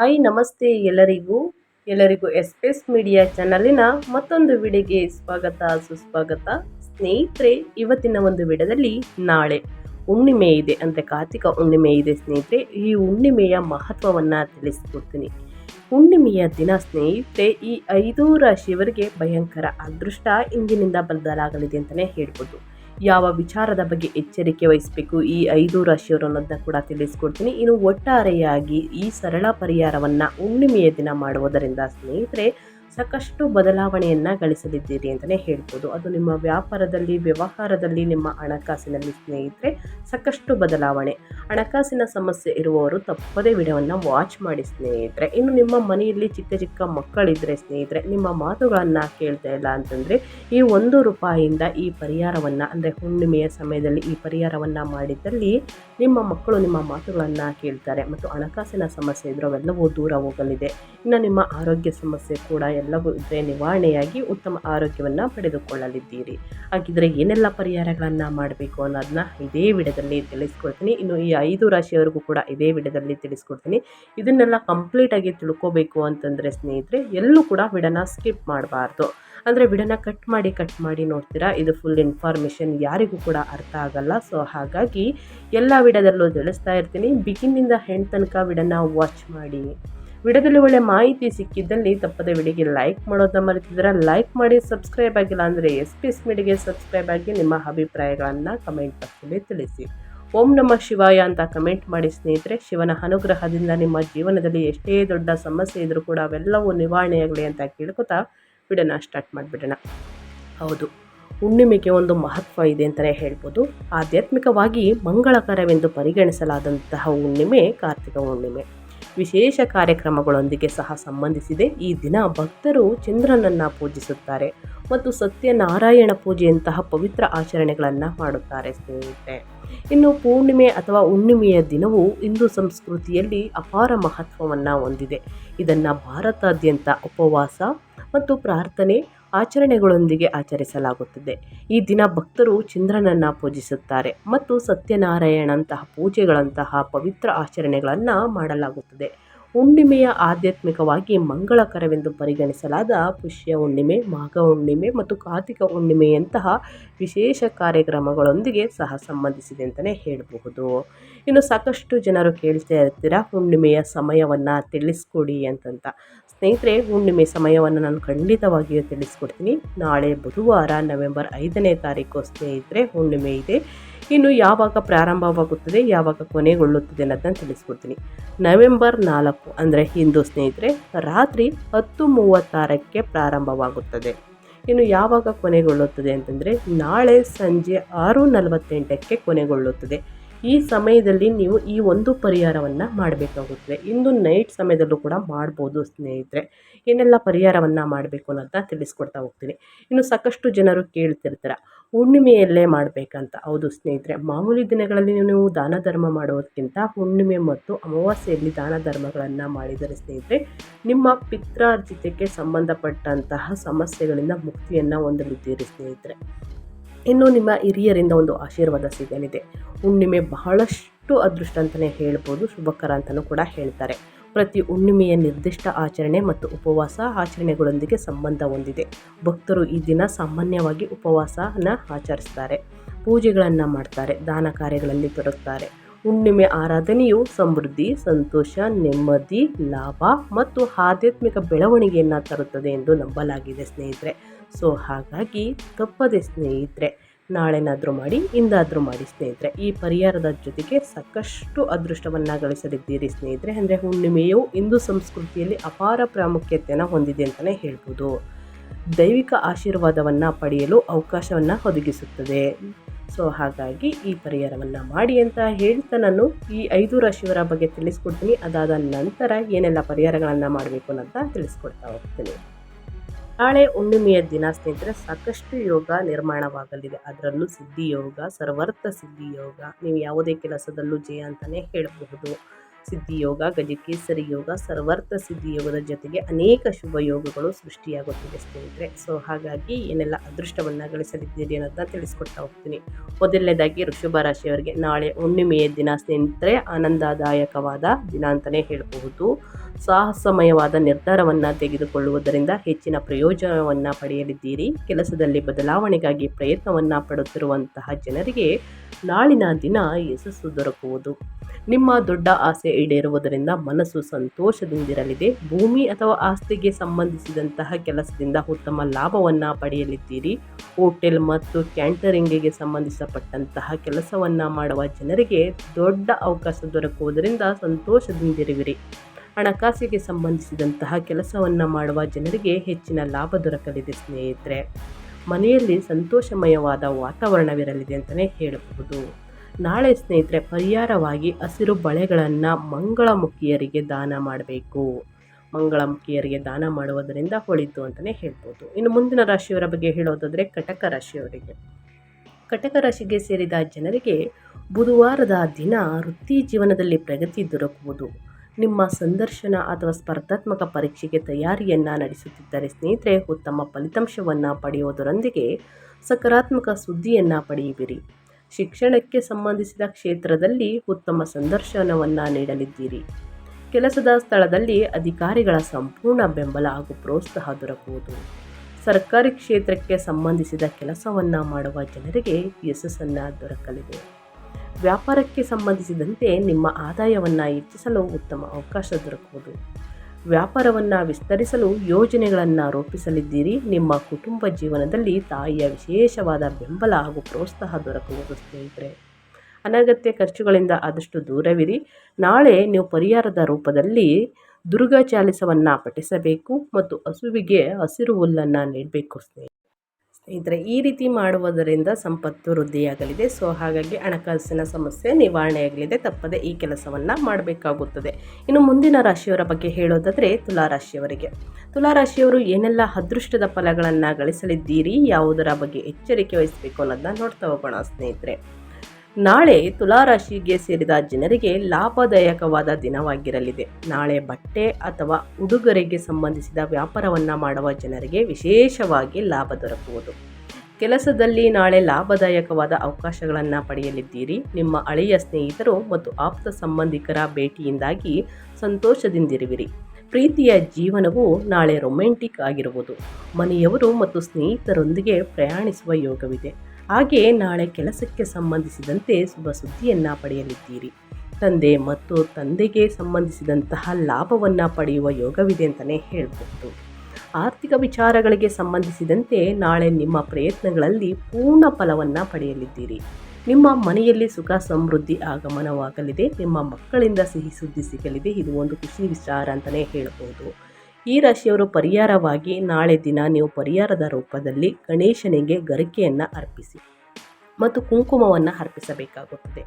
Hi, ನಮಸ್ತೆ ಎಲ್ಲರಿಗೂ. ಎಲ್ಲರಿಗೂ ಎಸ್ ಮೀಡಿಯಾ ಚಾನಲಿನ ಮತ್ತೊಂದು ವಿಡಿಯೋಗೆ ಸ್ವಾಗತ, ಸುಸ್ವಾಗತ. ಸ್ನೇಹಿತರೆ, ಇವತ್ತಿನ ಒಂದು ವಿಡಿಯೋದಲ್ಲಿ ನಾಳೆ ಹುಣ್ಣಿಮೆ ಇದೆ ಅಂದರೆ ಕಾರ್ತಿಕ ಹುಣ್ಣಿಮೆ ಇದೆ ಸ್ನೇಹಿತರೆ. ಈ ಹುಣ್ಣಿಮೆಯ ಮಹತ್ವವನ್ನು ತಿಳಿಸ್ಕೊಡ್ತೀನಿ. ಹುಣ್ಣಿಮೆಯ ದಿನ ಸ್ನೇಹಿತರೆ, ಈ ಐದು ರಾಶಿಯವರಿಗೆ ಭಯಂಕರ ಅದೃಷ್ಟ ಇಂದಿನಿಂದ ಬದಲಾಗಲಿದೆ ಅಂತಲೇ ಹೇಳ್ಬೋದು. ಯಾವ ವಿಚಾರದ ಬಗ್ಗೆ ಎಚ್ಚರಿಕೆ ವಹಿಸಬೇಕು? ಈ ಐದು ರಾಶಿಯವರು ಅನ್ನೋದನ್ನ ಕೂಡ ತಿಳಿಸ್ಕೊಡ್ತೀನಿ. ಇನ್ನು ಒಟ್ಟಾರೆಯಾಗಿ ಈ ಸರಳ ಪರಿಹಾರವನ್ನು ಹುಣ್ಣಿಮೆಯ ದಿನ ಮಾಡುವುದರಿಂದ ಸ್ನೇಹಿತರೆ ಸಾಕಷ್ಟು ಬದಲಾವಣೆಯನ್ನು ಗಳಿಸಲಿದ್ದೀರಿ ಅಂತಲೇ ಹೇಳ್ಬೋದು. ಅದು ನಿಮ್ಮ ವ್ಯಾಪಾರದಲ್ಲಿ, ವ್ಯವಹಾರದಲ್ಲಿ, ನಿಮ್ಮ ಹಣಕಾಸಿನಲ್ಲಿ ಸ್ನೇಹಿತರೆ ಸಾಕಷ್ಟು ಬದಲಾವಣೆ. ಹಣಕಾಸಿನ ಸಮಸ್ಯೆ ಇರುವವರು ತಪ್ಪದೇ ವಿಡಿಯೋವನ್ನು ವಾಚ್ ಮಾಡಿ ಸ್ನೇಹಿತರೆ. ಇನ್ನು ನಿಮ್ಮ ಮನೆಯಲ್ಲಿ ಚಿಕ್ಕ ಚಿಕ್ಕ ಮಕ್ಕಳಿದ್ದರೆ ಸ್ನೇಹಿತರೆ, ನಿಮ್ಮ ಮಾತುಗಳನ್ನು ಕೇಳ್ತಾ ಇಲ್ಲ ಅಂತಂದರೆ ಈ ಒಂದು ರೂಪಾಯಿಯಿಂದ ಈ ಪರಿಹಾರವನ್ನು, ಅಂದರೆ ಹುಣ್ಣಿಮೆಯ ಸಮಯದಲ್ಲಿ ಈ ಪರಿಹಾರವನ್ನು ಮಾಡಿದ್ದಲ್ಲಿ ನಿಮ್ಮ ಮಕ್ಕಳು ನಿಮ್ಮ ಮಾತುಗಳನ್ನು ಕೇಳ್ತಾರೆ. ಮತ್ತು ಹಣಕಾಸಿನ ಸಮಸ್ಯೆ ಇದ್ರೂ ಅವೆಲ್ಲವೂ ದೂರ ಹೋಗಲಿದೆ. ಇನ್ನು ನಿಮ್ಮ ಆರೋಗ್ಯ ಸಮಸ್ಯೆ ಕೂಡ ಎಲ್ಲವೂ ಇದ್ರೆ ನಿವಾರಣೆಯಾಗಿ ಉತ್ತಮ ಆರೋಗ್ಯವನ್ನು ಪಡೆದುಕೊಳ್ಳಲಿದ್ದೀರಿ. ಹಾಗಿದ್ರೆ ಏನೆಲ್ಲ ಪರಿಹಾರಗಳನ್ನು ಮಾಡಬೇಕು ಅನ್ನೋದನ್ನ ಇದೇ ವಿಡದಲ್ಲಿ ತಿಳಿಸ್ಕೊಡ್ತೀನಿ. ಇನ್ನು ಈ ಐದು ರಾಶಿಯವರೆಗೂ ಕೂಡ ಇದೇ ವಿಡದಲ್ಲಿ ತಿಳಿಸ್ಕೊಡ್ತೀನಿ. ಇದನ್ನೆಲ್ಲ ಕಂಪ್ಲೀಟಾಗಿ ತಿಳ್ಕೋಬೇಕು ಅಂತಂದರೆ ಸ್ನೇಹಿತರೆ, ಎಲ್ಲೂ ಕೂಡ ವಿಡನ ಸ್ಕಿಪ್ ಮಾಡಬಾರ್ದು. ಅಂದರೆ ವಿಡನ ಕಟ್ ಮಾಡಿ ಕಟ್ ಮಾಡಿ ನೋಡ್ತೀರಾ? ಇದು ಫುಲ್ ಇನ್ಫಾರ್ಮೇಷನ್ ಯಾರಿಗೂ ಕೂಡ ಅರ್ಥ ಆಗಲ್ಲ. ಸೊ ಹಾಗಾಗಿ ಎಲ್ಲ ವಿಡದಲ್ಲೂ ತಿಳಿಸ್ತಾ ಇರ್ತೀನಿ. ಬಿಗಿನಿಂದ ಹೆಣ್ ತನಕ ವಿಡನ ವಾಚ್ ಮಾಡಿ. ವಿಡಿಯೋದಲ್ಲಿ ಒಳ್ಳೆ ಮಾಹಿತಿ ಸಿಕ್ಕಿದ್ದಲ್ಲಿ ತಪ್ಪದೆ ವಿಡಿಯೋಗೆ ಲೈಕ್ ಮಾಡೋದನ್ನ ಮರೆತಿದ್ರೆ ಲೈಕ್ ಮಾಡಿ ಸಬ್ಸ್ಕ್ರೈಬ್ ಆಗಿಲ್ಲ ಅಂದರೆ ಎಸ್ ಪಿ ಎಸ್ ಮೀಡಿಗೆ ಸಬ್ಸ್ಕ್ರೈಬ್ ಆಗಿ ನಿಮ್ಮ ಅಭಿಪ್ರಾಯಗಳನ್ನು ಕಮೆಂಟ್ ಬಾಕ್ಸಲ್ಲಿ ತಿಳಿಸಿ. ಓಂ ನಮ ಶಿವಾಯ ಅಂತ ಕಮೆಂಟ್ ಮಾಡಿ ಸ್ನೇಹಿತರೆ, ಶಿವನ ಅನುಗ್ರಹದಿಂದ ನಿಮ್ಮ ಜೀವನದಲ್ಲಿ ಎಷ್ಟೇ ದೊಡ್ಡ ಸಮಸ್ಯೆ ಇದ್ದರೂ ಕೂಡ ಅವೆಲ್ಲವೂ ನಿವಾರಣೆಯಾಗಲಿ ಅಂತ ಕೇಳ್ಕೊತಾ ವಿಡಿಯೋನ ಸ್ಟಾರ್ಟ್ ಮಾಡಿಬಿಡೋಣ. ಹೌದು, ಹುಣ್ಣಿಮೆಗೆ ಒಂದು ಮಹತ್ವ ಇದೆ ಅಂತಲೇ ಹೇಳ್ಬೋದು. ಆಧ್ಯಾತ್ಮಿಕವಾಗಿ ಮಂಗಳಕರವೆಂದು ಪರಿಗಣಿಸಲಾದಂತಹ ಹುಣ್ಣಿಮೆ ಕಾರ್ತಿಕ ಹುಣ್ಣಿಮೆ. ವಿಶೇಷ ಕಾರ್ಯಕ್ರಮಗಳೊಂದಿಗೆ ಸಹ ಸಂಬಂಧಿಸಿದೆ. ಈ ದಿನ ಭಕ್ತರು ಚಂದ್ರನನ್ನು ಪೂಜಿಸುತ್ತಾರೆ ಮತ್ತು ಸತ್ಯನಾರಾಯಣ ಪೂಜೆಯಂತಹ ಪವಿತ್ರ ಆಚರಣೆಗಳನ್ನು ಮಾಡುತ್ತಾರೆ ಸ್ನೇಹಿತರೆ. ಇನ್ನು ಪೂರ್ಣಿಮೆ ಅಥವಾ ಹುಣ್ಣಿಮೆಯ ದಿನವು ಹಿಂದೂ ಸಂಸ್ಕೃತಿಯಲ್ಲಿ ಅಪಾರ ಮಹತ್ವವನ್ನು ಹೊಂದಿದೆ. ಇದನ್ನು ಭಾರತಾದ್ಯಂತ ಉಪವಾಸ ಮತ್ತು ಪ್ರಾರ್ಥನೆ ಆಚರಣೆಗಳೊಂದಿಗೆ ಆಚರಿಸಲಾಗುತ್ತದೆ. ಈ ದಿನ ಭಕ್ತರು ಚಂದ್ರನನ್ನು ಪೂಜಿಸುತ್ತಾರೆ ಮತ್ತು ಸತ್ಯನಾರಾಯಣಂತಹ ಪೂಜೆಗಳಂತಹ ಪವಿತ್ರ ಆಚರಣೆಗಳನ್ನು ಮಾಡಲಾಗುತ್ತದೆ. ಹುಣ್ಣಿಮೆಯ ಆಧ್ಯಾತ್ಮಿಕವಾಗಿ ಮಂಗಳಕರವೆಂದು ಪರಿಗಣಿಸಲಾದ ಪುಷ್ಯ ಹುಣ್ಣಿಮೆ, ಮಾಘ ಹುಣ್ಣಿಮೆ ಮತ್ತು ಕಾರ್ತಿಕ ಹುಣ್ಣಿಮೆಯಂತಹ ವಿಶೇಷ ಕಾರ್ಯಕ್ರಮಗಳೊಂದಿಗೆ ಸಹ ಸಂಬಂಧಿಸಿದೆ ಅಂತಲೇ ಹೇಳಬಹುದು. ಇನ್ನು ಸಾಕಷ್ಟು ಜನರು ಕೇಳ್ತಾ ಇರ್ತೀರ, ಹುಣ್ಣಿಮೆಯ ಸಮಯವನ್ನು ತಿಳಿಸ್ಕೊಡಿ ಅಂತಂತ. ಸ್ನೇಹಿತರೆ, ಹುಣ್ಣಿಮೆ ಸಮಯವನ್ನು ನಾನು ಖಂಡಿತವಾಗಿಯೂ ತಿಳಿಸ್ಕೊಡ್ತೀನಿ. ನಾಳೆ ಬುಧವಾರ ನವೆಂಬರ್ ಐದನೇ ತಾರೀಕು ಸ್ನೇಹಿತರೆ ಹುಣ್ಣಿಮೆ ಇದೆ. ಇನ್ನು ಯಾವಾಗ ಪ್ರಾರಂಭವಾಗುತ್ತದೆ, ಯಾವಾಗ ಕೊನೆಗೊಳ್ಳುತ್ತದೆ ಅನ್ನೋದನ್ನು ತಿಳಿಸ್ಕೊಡ್ತೀನಿ. ನವೆಂಬರ್ ನಾಲ್ಕು ಅಂದರೆ ಹಿಂದೂ ಸ್ನೇಹಿತರೆ, ರಾತ್ರಿ ಹತ್ತು ಮೂವತ್ತಾರಕ್ಕೆ ಪ್ರಾರಂಭವಾಗುತ್ತದೆ. ಇನ್ನು ಯಾವಾಗ ಕೊನೆಗೊಳ್ಳುತ್ತದೆ ಅಂತಂದರೆ ನಾಳೆ ಸಂಜೆ ಆರು ನಲವತ್ತೆಂಟಕ್ಕೆ ಕೊನೆಗೊಳ್ಳುತ್ತದೆ. ಈ ಸಮಯದಲ್ಲಿ ನೀವು ಈ ಒಂದು ಪರಿಹಾರವನ್ನು ಮಾಡಬೇಕಾಗುತ್ತದೆ ಇಂದು ನೈಟ್ ಸಮಯದಲ್ಲೂ ಕೂಡ ಮಾಡ್ಬೋದು ಸ್ನೇಹಿತರೆ. ಏನೆಲ್ಲ ಪರಿಹಾರವನ್ನು ಮಾಡಬೇಕು ಅನ್ನೋದನ್ನ ತಿಳಿಸ್ಕೊಡ್ತಾ ಹೋಗ್ತೀನಿ. ಇನ್ನು ಸಾಕಷ್ಟು ಜನರು ಕೇಳ್ತಿರ್ತಾರೆ, ಹುಣ್ಣಿಮೆಯಲ್ಲೇ ಮಾಡಬೇಕಂತ. ಹೌದು ಸ್ನೇಹಿತರೆ, ಮಾಮೂಲಿ ದಿನಗಳಲ್ಲಿ ನೀವು ದಾನ ಧರ್ಮ ಮಾಡೋದಕ್ಕಿಂತ ಹುಣ್ಣಿಮೆ ಮತ್ತು ಅಮಾವಾಸ್ಯೆಯಲ್ಲಿ ದಾನ ಧರ್ಮಗಳನ್ನು ಮಾಡಿದರೆ ಸ್ನೇಹಿತರೆ, ನಿಮ್ಮ ಪಿತ್ರಾರ್ಜಿತಕ್ಕೆ ಸಂಬಂಧಪಟ್ಟಂತಹ ಸಮಸ್ಯೆಗಳಿಂದ ಮುಕ್ತಿಯನ್ನು ಹೊಂದಲಿದ್ದೀರಿ ಸ್ನೇಹಿತರೆ. ಇನ್ನು ನಿಮ್ಮ ಹಿರಿಯರಿಂದ ಒಂದು ಆಶೀರ್ವಾದ ಸಿಗಲಿದೆ. ಹುಣ್ಣಿಮೆ ಬಹಳಷ್ಟು ಅದೃಷ್ಟ ಅಂತಲೇ ಹೇಳ್ಬೋದು, ಶುಭಕರ ಅಂತಲೂ ಕೂಡ ಹೇಳ್ತಾರೆ. ಪ್ರತಿ ಹುಣ್ಣಿಮೆಯ ನಿರ್ದಿಷ್ಟ ಆಚರಣೆ ಮತ್ತು ಉಪವಾಸ ಆಚರಣೆಗಳೊಂದಿಗೆ ಸಂಬಂಧ ಹೊಂದಿದೆ. ಭಕ್ತರು ಈ ದಿನ ಸಾಮಾನ್ಯವಾಗಿ ಉಪವಾಸನ ಆಚರಿಸ್ತಾರೆ. ಪೂಜೆಗಳನ್ನು ಮಾಡ್ತಾರೆ, ದಾನ ಕಾರ್ಯಗಳಲ್ಲಿ ತೊಡಗುತ್ತಾರೆ ಹುಣ್ಣಿಮೆ ಆರಾಧನೆಯು ಸಮೃದ್ಧಿ, ಸಂತೋಷ, ನೆಮ್ಮದಿ, ಲಾಭ ಮತ್ತು ಆಧ್ಯಾತ್ಮಿಕ ಬೆಳವಣಿಗೆಯನ್ನು ತರುತ್ತದೆ ಎಂದು ನಂಬಲಾಗಿದೆ ಸ್ನೇಹಿತರೆ. ಸೊ ಹಾಗಾಗಿ ತಪ್ಪದೆ ಸ್ನೇಹಿತರೆ, ನಾಳೆನಾದರೂ ಮಾಡಿ, ಇಂದಾದರೂ ಮಾಡಿ ಸ್ನೇಹಿತರೆ, ಈ ಪರಿಹಾರದ ಜೊತೆಗೆ ಸಾಕಷ್ಟು ಅದೃಷ್ಟವನ್ನು ಗಳಿಸಲಿದ್ದೀರಿ ಸ್ನೇಹಿತರೆ. ಅಂದರೆ ಹುಣ್ಣಿಮೆಯು ಹಿಂದೂ ಸಂಸ್ಕೃತಿಯಲ್ಲಿ ಅಪಾರ ಪ್ರಾಮುಖ್ಯತೆಯನ್ನು ಹೊಂದಿದೆ ಅಂತಲೇ ಹೇಳ್ಬೋದು. ದೈವಿಕ ಆಶೀರ್ವಾದವನ್ನು ಪಡೆಯಲು ಅವಕಾಶವನ್ನು ಒದಗಿಸುತ್ತದೆ. ಸೊ ಹಾಗಾಗಿ ಈ ಪರಿಹಾರವನ್ನು ಮಾಡಿ ಅಂತ ಹೇಳ್ತಾ ನಾನು ಈ ಐದು ರಾಶಿಯವರ ಬಗ್ಗೆ ತಿಳಿಸ್ಕೊಡ್ತೀನಿ. ಅದಾದ ನಂತರ ಏನೆಲ್ಲ ಪರಿಹಾರಗಳನ್ನು ಮಾಡಬೇಕು ಅಂತ ತಿಳಿಸ್ಕೊಡ್ತಾ ಹೋಗ್ತೀನಿ. ನಾಳೆ ಹುಣ್ಣಿಮೆಯ ದಿನ ಸ್ನೇಹಿತರೆ, ಸಾಕಷ್ಟು ಯೋಗ ನಿರ್ಮಾಣವಾಗಲಿದೆ. ಅದರಲ್ಲೂ ಸಿದ್ಧಿ ಯೋಗ, ಸರ್ವರ್ಥ ಸಿದ್ಧಿ ಯೋಗ, ನೀವು ಯಾವುದೇ ಕೆಲಸದಲ್ಲೂ ಜಯ ಅಂತಲೇ ಹೇಳಬಹುದು. ಸಿದ್ಧಿ ಯೋಗ ಗಜಕೇಸರಿ ಯೋಗ, ಸರ್ವರ್ಥ ಸಿದ್ಧಿ ಯೋಗದ ಜೊತೆಗೆ ಅನೇಕ ಶುಭ ಯೋಗಗಳು ಸೃಷ್ಟಿಯಾಗುತ್ತಿದೆ ಸ್ನೇಹಿತರೆ. ಸೊ, ಹಾಗಾಗಿ ಏನೆಲ್ಲ ಅದೃಷ್ಟವನ್ನು ಗಳಿಸಲಿದ್ದೀರಿ ಅನ್ನೋದನ್ನ ತಿಳಿಸ್ಕೊಡ್ತಾ ಹೋಗ್ತೀನಿ. ಮೊದಲನೇದಾಗಿ ಋಷಭ ರಾಶಿಯವರಿಗೆ ನಾಳೆ ಹುಣ್ಣಿಮೆಯ ದಿನ ಸ್ನೇಹಿತರೆ, ಆನಂದದಾಯಕವಾದ ದಿನ ಅಂತಲೇ ಹೇಳಬಹುದು. ಸಾಹಸಮಯವಾದ ನಿರ್ಧಾರವನ್ನು ತೆಗೆದುಕೊಳ್ಳುವುದರಿಂದ ಹೆಚ್ಚಿನ ಪ್ರಯೋಜನವನ್ನು ಪಡೆಯಲಿದ್ದೀರಿ. ಕೆಲಸದಲ್ಲಿ ಬದಲಾವಣೆಗಾಗಿ ಪ್ರಯತ್ನವನ್ನು ಪಡುತ್ತಿರುವಂತಹ ಜನರಿಗೆ ನಾಳಿನ ದಿನ ಯಶಸ್ಸು ದೊರಕುವುದು. ನಿಮ್ಮ ದೊಡ್ಡ ಆಸೆ ಈಡೇರುವುದರಿಂದ ಮನಸ್ಸು ಸಂತೋಷದಿಂದಿರಲಿದೆ. ಭೂಮಿ ಅಥವಾ ಆಸ್ತಿಗೆ ಸಂಬಂಧಿಸಿದಂತಹ ಕೆಲಸದಿಂದ ಉತ್ತಮ ಲಾಭವನ್ನು ಪಡೆಯಲಿದ್ದೀರಿ. ಹೋಟೆಲ್ ಮತ್ತು ಕ್ಯಾಂಟರಿಂಗಿಗೆ ಸಂಬಂಧಿಸಪಟ್ಟಂತಹ ಕೆಲಸವನ್ನು ಮಾಡುವ ಜನರಿಗೆ ದೊಡ್ಡ ಅವಕಾಶ ದೊರಕುವುದರಿಂದ ಸಂತೋಷದಿಂದಿರುವಿರಿ. ಹಣಕಾಸಿಗೆ ಸಂಬಂಧಿಸಿದಂತಹ ಕೆಲಸವನ್ನು ಮಾಡುವ ಜನರಿಗೆ ಹೆಚ್ಚಿನ ಲಾಭ ದೊರಕಲಿದೆ ಸ್ನೇಹಿತರೆ. ಮನೆಯಲ್ಲಿ ಸಂತೋಷಮಯವಾದ ವಾತಾವರಣವಿರಲಿದೆ ಅಂತಲೇ ಹೇಳಬಹುದು. ನಾಳೆ ಸ್ನೇಹಿತರೆ, ಪರಿಹಾರವಾಗಿ ಹಸಿರು ಬಳೆಗಳನ್ನು ಮಂಗಳಮುಖಿಯರಿಗೆ ದಾನ ಮಾಡಬೇಕು. ಮಂಗಳಮುಖಿಯರಿಗೆ ದಾನ ಮಾಡುವುದರಿಂದ ಹೊಳಿತು ಅಂತಲೇ ಹೇಳ್ಬೋದು. ಇನ್ನು ಮುಂದಿನ ರಾಶಿಯವರ ಬಗ್ಗೆ ಹೇಳೋದಾದರೆ ಕಟಕ ರಾಶಿಯವರಿಗೆ. ಕಟಕ ರಾಶಿಗೆ ಸೇರಿದ ಜನರಿಗೆ ಬುಧವಾರದ ದಿನ ವೃತ್ತಿ ಜೀವನದಲ್ಲಿ ಪ್ರಗತಿ ದೊರಕುವುದು. ನಿಮ್ಮ ಸಂದರ್ಶನ ಅಥವಾ ಸ್ಪರ್ಧಾತ್ಮಕ ಪರೀಕ್ಷೆಗೆ ತಯಾರಿಯನ್ನು ನಡೆಸುತ್ತಿದ್ದರೆ ಸ್ನೇಹಿತರೆ, ಉತ್ತಮ ಫಲಿತಾಂಶವನ್ನು ಪಡೆಯುವುದರೊಂದಿಗೆ ಸಕಾರಾತ್ಮಕ ಸುದ್ದಿಯನ್ನು ಪಡೆಯುವಿರಿ. ಶಿಕ್ಷಣಕ್ಕೆ ಸಂಬಂಧಿಸಿದ ಕ್ಷೇತ್ರದಲ್ಲಿ ಉತ್ತಮ ಸಂದರ್ಶನವನ್ನು ನೀಡಲಿದ್ದೀರಿ. ಕೆಲಸದ ಸ್ಥಳದಲ್ಲಿ ಅಧಿಕಾರಿಗಳ ಸಂಪೂರ್ಣ ಬೆಂಬಲ ಹಾಗೂ ಪ್ರೋತ್ಸಾಹ ದೊರಕುವುದು. ಸರ್ಕಾರಿ ಕ್ಷೇತ್ರಕ್ಕೆ ಸಂಬಂಧಿಸಿದ ಕೆಲಸವನ್ನು ಮಾಡುವ ಜನರಿಗೆ ಯಶಸ್ಸನ್ನು ದೊರಕಲಿದೆ. ವ್ಯಾಪಾರಕ್ಕೆ ಸಂಬಂಧಿಸಿದಂತೆ ನಿಮ್ಮ ಆದಾಯವನ್ನು ಹೆಚ್ಚಿಸಲು ಉತ್ತಮ ಅವಕಾಶ ದೊರಕುವುದು. ವ್ಯಾಪಾರವನ್ನು ವಿಸ್ತರಿಸಲು ಯೋಜನೆಗಳನ್ನು ರೂಪಿಸಲಿದ್ದೀರಿ. ನಿಮ್ಮ ಕುಟುಂಬ ಜೀವನದಲ್ಲಿ ತಾಯಿಯ ವಿಶೇಷವಾದ ಬೆಂಬಲ ಹಾಗೂ ಪ್ರೋತ್ಸಾಹ ದೊರಕುವುದು ಸ್ನೇಹಿತರೆ. ಅನಗತ್ಯ ಖರ್ಚುಗಳಿಂದ ಆದಷ್ಟು ದೂರವಿರಿ. ನಾಳೆ ನೀವು ಪರಿಹಾರದ ರೂಪದಲ್ಲಿ ದುರ್ಗಾ ಚಾಲಿಸವನ್ನು ಪಠಿಸಬೇಕು ಮತ್ತು ಹಸುವಿಗೆ ಹಸಿರು ಹುಲ್ಲನ್ನು ನೀಡಬೇಕು ಸ್ನೇಹಿತರೆ ಸ್ನೇಹಿತರೆ ಈ ರೀತಿ ಮಾಡುವುದರಿಂದ ಸಂಪತ್ತು ವೃದ್ಧಿಯಾಗಲಿದೆ. ಸೊ, ಹಾಗಾಗಿ ಹಣಕಾಸಿನ ಸಮಸ್ಯೆ ನಿವಾರಣೆಯಾಗಲಿದೆ. ತಪ್ಪದೆ ಈ ಕೆಲಸವನ್ನು ಮಾಡಬೇಕಾಗುತ್ತದೆ. ಇನ್ನು ಮುಂದಿನ ರಾಶಿಯವರ ಬಗ್ಗೆ ಹೇಳೋದಾದರೆ ತುಲಾರಾಶಿಯವರಿಗೆ. ತುಲಾರಾಶಿಯವರು ಏನೆಲ್ಲ ಅದೃಷ್ಟದ ಫಲಗಳನ್ನು ಗಳಿಸಲಿದ್ದೀರಿ, ಯಾವುದರ ಬಗ್ಗೆ ಎಚ್ಚರಿಕೆ ವಹಿಸಬೇಕು ಅನ್ನೋದನ್ನ ನೋಡ್ತಾ ಹೋಗೋಣ ಸ್ನೇಹಿತರೆ. ನಾಳೆ ತುಲಾರಾಶಿಗೆ ಸೇರಿದ ಜನರಿಗೆ ಲಾಭದಾಯಕವಾದ ದಿನವಾಗಿರಲಿದೆ. ನಾಳೆ ಬಟ್ಟೆ ಅಥವಾ ಉಡುಗೊರೆಗೆ ಸಂಬಂಧಿಸಿದ ವ್ಯಾಪಾರವನ್ನು ಮಾಡುವ ಜನರಿಗೆ ವಿಶೇಷವಾಗಿ ಲಾಭ ದೊರಕುವುದು. ಕೆಲಸದಲ್ಲಿ ನಾಳೆ ಲಾಭದಾಯಕವಾದ ಅವಕಾಶಗಳನ್ನು ಪಡೆಯಲಿದ್ದೀರಿ. ನಿಮ್ಮ ಹಳೆಯ ಸ್ನೇಹಿತರು ಮತ್ತು ಆಪ್ತ ಸಂಬಂಧಿಕರ ಭೇಟಿಯಿಂದಾಗಿ ಸಂತೋಷದಿಂದಿರುವಿರಿ. ಪ್ರೀತಿಯ ಜೀವನವು ನಾಳೆ ರೊಮ್ಯಾಂಟಿಕ್ ಆಗಿರುವುದು. ಮನೆಯವರು ಮತ್ತು ಸ್ನೇಹಿತರೊಂದಿಗೆ ಪ್ರಯಾಣಿಸುವ ಯೋಗವಿದೆ. ಹಾಗೆಯೇ ನಾಳೆ ಕೆಲಸಕ್ಕೆ ಸಂಬಂಧಿಸಿದಂತೆ ಶುಭ ಸುದ್ದಿಯನ್ನು ಪಡೆಯಲಿದ್ದೀರಿ. ತಂದೆ ಮತ್ತು ತಂದೆಗೆ ಸಂಬಂಧಿಸಿದಂತಹ ಲಾಭವನ್ನು ಪಡೆಯುವ ಯೋಗವಿದೆ ಅಂತಲೇ ಹೇಳಬಹುದು. ಆರ್ಥಿಕ ವಿಚಾರಗಳಿಗೆ ಸಂಬಂಧಿಸಿದಂತೆ ನಾಳೆ ನಿಮ್ಮ ಪ್ರಯತ್ನಗಳಲ್ಲಿ ಪೂರ್ಣ ಫಲವನ್ನು ಪಡೆಯಲಿದ್ದೀರಿ. ನಿಮ್ಮ ಮನೆಯಲ್ಲಿ ಸುಖ, ಸಮೃದ್ಧಿ, ಆಗಮನವಾಗಲಿದೆ. ನಿಮ್ಮ ಮಕ್ಕಳಿಂದ ಸಿಹಿ ಸುದ್ದಿ ಸಿಗಲಿದೆ. ಇದು ಒಂದು ಖುಷಿ ವಿಚಾರ ಅಂತಲೇ ಹೇಳಬಹುದು ಈ ರಾಶಿಯವರು ಪರಿಹಾರವಾಗಿ ನಾಳೆ ದಿನ ನೀವು ಪರಿಹಾರದ ರೂಪದಲ್ಲಿ ಗಣೇಶನಿಗೆ ಗರಿಕೆಯನ್ನು ಅರ್ಪಿಸಿ ಮತ್ತು ಕುಂಕುಮವನ್ನು ಅರ್ಪಿಸಬೇಕಾಗುತ್ತದೆ.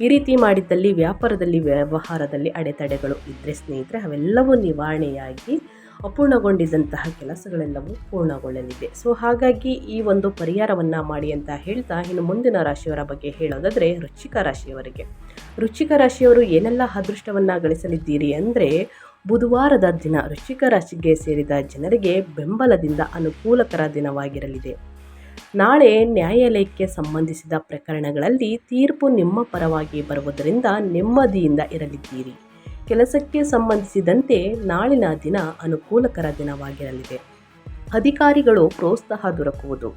ಈ ರೀತಿ ಮಾಡಿದ್ದಲ್ಲಿ ವ್ಯಾಪಾರದಲ್ಲಿ, ವ್ಯವಹಾರದಲ್ಲಿ ಅಡೆತಡೆಗಳು ಇದ್ದರೆ ಸ್ನೇಹಿತರೆ, ಅವೆಲ್ಲವೂ ನಿವಾರಣೆಯಾಗಿ ಅಪೂರ್ಣಗೊಂಡಿದ್ದಂತಹ ಕೆಲಸಗಳೆಲ್ಲವೂ ಪೂರ್ಣಗೊಳ್ಳಲಿದೆ. ಸೊ ಹಾಗಾಗಿ ಈ ಒಂದು ಪರಿಹಾರವನ್ನು ಮಾಡಿ ಅಂತ ಹೇಳ್ತಾ ಇನ್ನು ಮುಂದಿನ ರಾಶಿಯವರ ಬಗ್ಗೆ ಹೇಳೋದಾದರೆ ವೃಶ್ಚಿಕ ರಾಶಿಯವರಿಗೆ. ವೃಶ್ಚಿಕ ರಾಶಿಯವರು ಏನೆಲ್ಲ ಅದೃಷ್ಟವನ್ನು ಗಳಿಸಲಿದ್ದೀರಿ ಅಂದರೆ ಬುಧವಾರದ ದಿನ ವೃಶ್ಚಿಕ ರಾಶಿಗೆ ಸೇರಿದ ಜನರಿಗೆ ಬೆಂಬಲದಿಂದ ಅನುಕೂಲಕರ ದಿನವಾಗಿರಲಿದೆ. ನಾಳೆ ನ್ಯಾಯಾಲಯಕ್ಕೆ ಸಂಬಂಧಿಸಿದ ಪ್ರಕರಣಗಳಲ್ಲಿ ತೀರ್ಪು ನಿಮ್ಮ ಪರವಾಗಿ ಬರುವುದರಿಂದ ನೆಮ್ಮದಿಯಿಂದ ಇರಲಿದ್ದೀರಿ. ಕೆಲಸಕ್ಕೆ ಸಂಬಂಧಿಸಿದಂತೆ ನಾಳಿನ ದಿನ ಅನುಕೂಲಕರ ದಿನವಾಗಿರಲಿದೆ. ಅಧಿಕಾರಿಗಳು ಪ್ರೋತ್ಸಾಹ ದೊರಕುವುದು.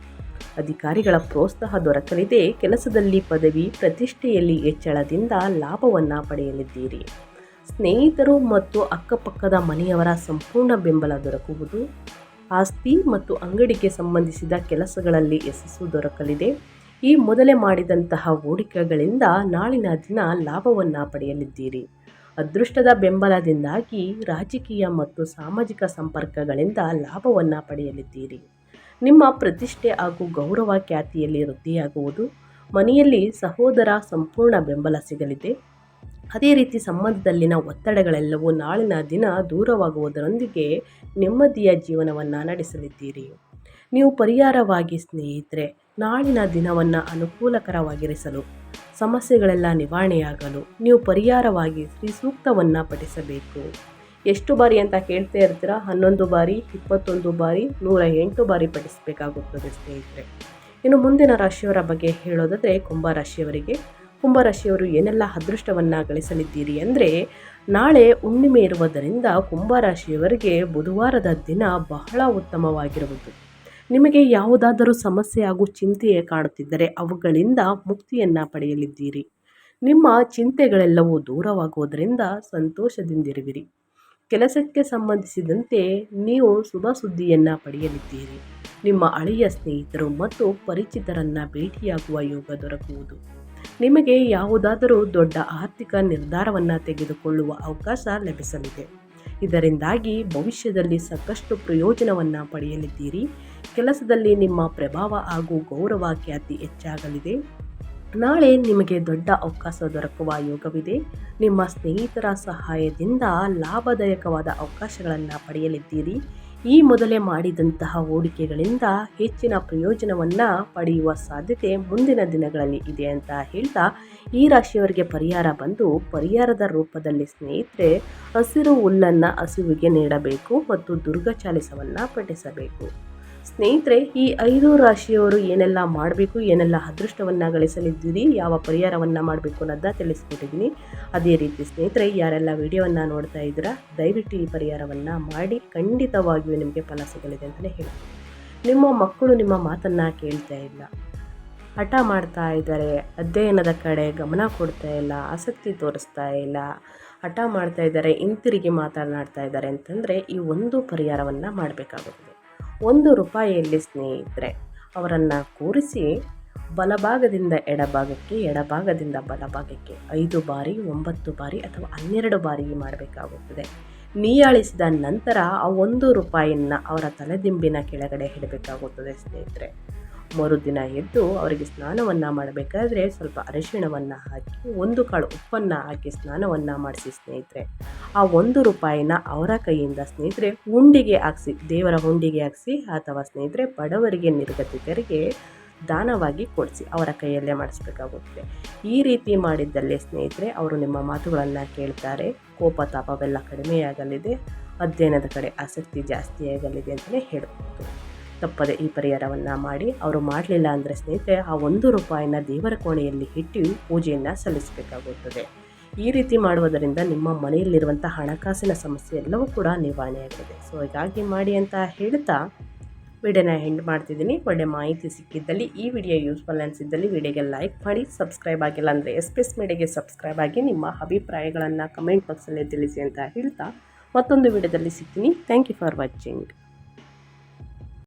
ಅಧಿಕಾರಿಗಳ ಪ್ರೋತ್ಸಾಹ ದೊರಕಲಿದೆ. ಕೆಲಸದಲ್ಲಿ ಪದವಿ, ಪ್ರತಿಷ್ಠೆಯಲ್ಲಿ ಹೆಚ್ಚಳದಿಂದ ಲಾಭವನ್ನು ಪಡೆಯಲಿದ್ದೀರಿ. ಸ್ನೇಹಿತರು ಮತ್ತು ಅಕ್ಕಪಕ್ಕದ ಮನೆಯವರ ಸಂಪೂರ್ಣ ಬೆಂಬಲ ದೊರಕುವುದು. ಆಸ್ತಿ ಮತ್ತು ಅಂಗಡಿಗೆ ಸಂಬಂಧಿಸಿದ ಕೆಲಸಗಳಲ್ಲಿ ಯಶಸ್ಸು ದೊರಕಲಿದೆ. ಈ ಮೊದಲೇ ಮಾಡಿದಂತಹ ಹೂಡಿಕೆಗಳಿಂದ ನಾಳಿನ ದಿನ ಲಾಭವನ್ನು ಪಡೆಯಲಿದ್ದೀರಿ. ಅದೃಷ್ಟದ ಬೆಂಬಲದಿಂದಾಗಿ ರಾಜಕೀಯ ಮತ್ತು ಸಾಮಾಜಿಕ ಸಂಪರ್ಕಗಳಿಂದ ಲಾಭವನ್ನು ಪಡೆಯಲಿದ್ದೀರಿ. ನಿಮ್ಮ ಪ್ರತಿಷ್ಠೆ ಹಾಗೂ ಗೌರವ ಖ್ಯಾತಿಯಲ್ಲಿ ವೃದ್ಧಿಯಾಗುವುದು ಮನೆಯಲ್ಲಿ ಸಹೋದರ ಸಂಪೂರ್ಣ ಬೆಂಬಲ ಸಿಗಲಿದೆ. ಅದೇ ರೀತಿ ಸಂಬಂಧದಲ್ಲಿನ ಒತ್ತಡಗಳೆಲ್ಲವೂ ನಾಳಿನ ದಿನ ದೂರವಾಗುವುದರೊಂದಿಗೆ ನೆಮ್ಮದಿಯ ಜೀವನವನ್ನು ನಡೆಸಲಿದ್ದೀರಿ. ನೀವು ಪರಿಹಾರವಾಗಿ ಸ್ನೇಹಿತರೆ, ನಾಳಿನ ದಿನವನ್ನು ಅನುಕೂಲಕರವಾಗಿರಿಸಲು ಸಮಸ್ಯೆಗಳೆಲ್ಲ ನಿವಾರಣೆಯಾಗಲು ನೀವು ಪರಿಹಾರವಾಗಿ ಶ್ರೀ ಸೂಕ್ತವನ್ನು ಪಠಿಸಬೇಕು. ಎಷ್ಟು ಬಾರಿ ಅಂತ ಕೇಳ್ತಾ ಇರ್ತೀರಾ? ಹನ್ನೊಂದು ಬಾರಿ, ಇಪ್ಪತ್ತೊಂದು ಬಾರಿ, ನೂರ ಎಂಟು ಬಾರಿ ಪಠಿಸಬೇಕಾಗುತ್ತದೆ ಸ್ನೇಹಿತರೆ. ಇನ್ನು ಮುಂದಿನ ರಾಶಿಯವರ ಬಗ್ಗೆ ಹೇಳೋದಾದರೆ ಕುಂಭರಾಶಿಯವರಿಗೆ ಕುಂಭರಾಶಿಯವರು ಏನೆಲ್ಲ ಅದೃಷ್ಟವನ್ನು ಗಳಿಸಲಿದ್ದೀರಿ ಅಂದರೆ ನಾಳೆ ಹುಣ್ಣಿಮೆ ಇರುವುದರಿಂದ ಕುಂಭರಾಶಿಯವರಿಗೆ ಬುಧವಾರದ ದಿನ ಬಹಳ ಉತ್ತಮವಾಗಿರುವುದು. ನಿಮಗೆ ಯಾವುದಾದರೂ ಸಮಸ್ಯೆ ಹಾಗೂ ಚಿಂತೆಯೇ ಕಾಡುತ್ತಿದ್ದರೆ ಅವುಗಳಿಂದ ಮುಕ್ತಿಯನ್ನು ಪಡೆಯಲಿದ್ದೀರಿ. ನಿಮ್ಮ ಚಿಂತೆಗಳೆಲ್ಲವೂ ದೂರವಾಗುವುದರಿಂದ ಸಂತೋಷದಿಂದಿರುವಿರಿ. ಕೆಲಸಕ್ಕೆ ಸಂಬಂಧಿಸಿದಂತೆ ನೀವು ಶುಭ ಸುದ್ದಿಯನ್ನು ಪಡೆಯಲಿದ್ದೀರಿ. ನಿಮ್ಮ ಹಳೆಯ ಸ್ನೇಹಿತರು ಮತ್ತು ಪರಿಚಿತರನ್ನು ಭೇಟಿಯಾಗುವ ಯೋಗ ದೊರಕುವುದು. ನಿಮಗೆ ಯಾವುದಾದರೂ ದೊಡ್ಡ ಆರ್ಥಿಕ ನಿರ್ಧಾರವನ್ನು ತೆಗೆದುಕೊಳ್ಳುವ ಅವಕಾಶ ಲಭಿಸಲಿದೆ. ಇದರಿಂದಾಗಿ ಭವಿಷ್ಯದಲ್ಲಿ ಸಾಕಷ್ಟು ಪ್ರಯೋಜನವನ್ನು ಪಡೆಯಲಿದ್ದೀರಿ. ಕೆಲಸದಲ್ಲಿ ನಿಮ್ಮ ಪ್ರಭಾವ ಹಾಗೂ ಗೌರವ ಖ್ಯಾತಿ ಹೆಚ್ಚಾಗಲಿದೆ. ನಾಳೆ ನಿಮಗೆ ದೊಡ್ಡ ಅವಕಾಶ ದೊರಕುವ ಯೋಗವಿದೆ. ನಿಮ್ಮ ಸ್ನೇಹಿತರ ಸಹಾಯದಿಂದ ಲಾಭದಾಯಕವಾದ ಅವಕಾಶಗಳನ್ನು ಪಡೆಯಲಿದ್ದೀರಿ. ಈ ಮೊದಲೇ ಮಾಡಿದಂತಹ ಹೂಡಿಕೆಗಳಿಂದ ಹೆಚ್ಚಿನ ಪ್ರಯೋಜನವನ್ನು ಪಡೆಯುವ ಸಾಧ್ಯತೆ ಮುಂದಿನ ದಿನಗಳಲ್ಲಿ ಇದೆ ಅಂತ ಹೇಳ್ತಾ ಈ ರಾಶಿಯವರಿಗೆ ಪರಿಹಾರ ಬಂದು ಪರಿಹಾರದ ರೂಪದಲ್ಲಿ ಸ್ನೇಹಿತರೆ ಹಸಿರು ಹುಲ್ಲನ್ನು ಹಸಿವಿಗೆ ನೀಡಬೇಕು ಮತ್ತು ದುರ್ಗಚಾಲಿಸವನ್ನು ಪಠಿಸಬೇಕು. ಸ್ನೇಹಿತರೆ, ಈ ಐದು ರಾಶಿಯವರು ಏನೆಲ್ಲ ಮಾಡಬೇಕು, ಏನೆಲ್ಲ ಅದೃಷ್ಟವನ್ನು ಗಳಿಸಲಿದ್ದೀರಿ, ಯಾವ ಪರಿಹಾರವನ್ನು ಮಾಡಬೇಕು ಅನ್ನೋದನ್ನ ತಿಳಿಸ್ಕೊಟ್ಟಿದ್ದೀನಿ. ಅದೇ ರೀತಿ ಸ್ನೇಹಿತರೆ, ಯಾರೆಲ್ಲ ವಿಡಿಯೋವನ್ನು ನೋಡ್ತಾ ಇದ್ದೀರಾ, ದಯವಿಟ್ಟು ಈ ಪರಿಹಾರವನ್ನು ಮಾಡಿ, ಖಂಡಿತವಾಗಿಯೂ ನಿಮಗೆ ಫಲ ಸಿಗಲಿದೆ ಅಂತಲೇ ಹೇಳ್ತೀನಿ. ನಿಮ್ಮ ಮಕ್ಕಳು ನಿಮ್ಮ ಮಾತನ್ನು ಕೇಳ್ತಾ ಇಲ್ಲ. ಹಠ ಮಾಡ್ತಾ ಇದ್ದಾರೆ, ಅಧ್ಯಯನದ ಕಡೆ ಗಮನ ಕೊಡ್ತಾ ಇಲ್ಲ, ಆಸಕ್ತಿ ತೋರಿಸ್ತಾ ಇಲ್ಲ, ಹಠ ಮಾಡ್ತಾ ಇದ್ದಾರೆ, ಹಿಂತಿರುಗಿ ಮಾತನಾಡ್ತಾ ಇದ್ದಾರೆ ಅಂತಂದರೆ ಈ ಒಂದು ಪರಿಹಾರವನ್ನು ಮಾಡಬೇಕಾಗುತ್ತೆ. ಒಂದು ರೂಪಾಯಿಯಲ್ಲಿ ಸ್ನೇಹಿತರೆ, ಅವರನ್ನು ಕೂರಿಸಿ ಬಲಭಾಗದಿಂದ ಎಡಭಾಗಕ್ಕೆ, ಎಡಭಾಗದಿಂದ ಬಲಭಾಗಕ್ಕೆ ಐದು ಬಾರಿ, ಒಂಬತ್ತು ಬಾರಿ ಅಥವಾ ಹನ್ನೆರಡು ಬಾರಿ ಮಾಡಬೇಕಾಗುತ್ತದೆ. ನೀಯಾಳಿಸಿದ ನಂತರ ಆ ಒಂದು ರೂಪಾಯಿಯನ್ನು ಅವರ ತಲೆದಿಂಬಿನ ಕೆಳಗಡೆ ಇಡಬೇಕಾಗುತ್ತದೆ ಸ್ನೇಹಿತರೆ. ಮರುದಿನ ಎದ್ದು ಅವರಿಗೆ ಸ್ನಾನವನ್ನು ಮಾಡಬೇಕಾದ್ರೆ ಸ್ವಲ್ಪ ಅರಿಶಿಣವನ್ನು ಹಾಕಿ, ಒಂದು ಕಾಳು ಉಪ್ಪನ್ನು ಹಾಕಿ ಸ್ನಾನವನ್ನು ಮಾಡಿಸಿ ಸ್ನೇಹಿತರೆ. ಆ ಒಂದು ರೂಪಾಯಿನ ಅವರ ಕೈಯಿಂದ ಸ್ನೇಹಿತರೆ ಹುಂಡಿಗೆ ಹಾಕ್ಸಿ, ದೇವರ ಹುಂಡಿಗೆ ಹಾಕ್ಸಿ ಅಥವಾ ಸ್ನೇಹಿತರೆ ಬಡವರಿಗೆ ನಿರ್ಗತಿಕರಿಗೆ ದಾನವಾಗಿ ಕೊಡಿಸಿ ಅವರ ಕೈಯಲ್ಲೇ ಮಾಡಿಸ್ಬೇಕಾಗುತ್ತೆ. ಈ ರೀತಿ ಮಾಡಿದ್ದಲ್ಲೇ ಸ್ನೇಹಿತರೆ ಅವರು ನಿಮ್ಮ ಮಾತುಗಳನ್ನು ಕೇಳ್ತಾರೆ. ಕೋಪ ತಾಪವೆಲ್ಲ ಕಡಿಮೆಯಾಗಲಿದೆ. ಅಧ್ಯಯನದ ಕಡೆ ಆಸಕ್ತಿ ಜಾಸ್ತಿಯಾಗಲಿದೆ ಅಂತಲೇ ಹೇಳ್ಬೋದು. ತಪ್ಪದೆ ಈ ಪರಿಹಾರವನ್ನು ಮಾಡಿ ಅವರು ಮಾಡಲಿಲ್ಲ ಅಂದರೆ ಸ್ನೇಹಿತರೆ, ಆ ಒಂದು ರೂಪಾಯಿನ ದೇವರ ಕೋಣೆಯಲ್ಲಿ ಇಟ್ಟು ಪೂಜೆಯನ್ನು ಸಲ್ಲಿಸಬೇಕಾಗುತ್ತದೆ. ಈ ರೀತಿ ಮಾಡುವುದರಿಂದ ನಿಮ್ಮ ಮನೆಯಲ್ಲಿರುವಂಥ ಹಣಕಾಸಿನ ಸಮಸ್ಯೆ ಎಲ್ಲವೂ ಕೂಡ ನಿವಾರಣೆಯಾಗಿದೆ ಸೊ ಹೀಗಾಗಿ ಮಾಡಿ ಅಂತ ಹೇಳ್ತಾ ವಿಡಿಯೋನ ಹೆಂಡ್ ಮಾಡ್ತಿದ್ದೀನಿ. ಒಳ್ಳೆ ಮಾಹಿತಿ ಸಿಕ್ಕಿದ್ದಲ್ಲಿ ಈ ವಿಡಿಯೋ ಯೂಸ್ಫುಲ್ ಅನಿಸಿದ್ದಲ್ಲಿ ವಿಡಿಯೋಗೆ ಲೈಕ್ ಮಾಡಿ ಸಬ್ಸ್ಕ್ರೈಬ್ ಆಗಿಲ್ಲ ಅಂದರೆ ಎಸ್ ಪಿ ಎಸ್ ಮೀಡಿಯಾಗೆ ಸಬ್ಸ್ಕ್ರೈಬ್ ಆಗಿ ನಿಮ್ಮ ಅಭಿಪ್ರಾಯಗಳನ್ನು ಕಮೆಂಟ್ ಬಾಕ್ಸಲ್ಲಿ ತಿಳಿಸಿ ಅಂತ ಹೇಳ್ತಾ ಮತ್ತೊಂದು ವಿಡಿಯೋದಲ್ಲಿ ಸಿಗ್ತೀನಿ. Thank you for watching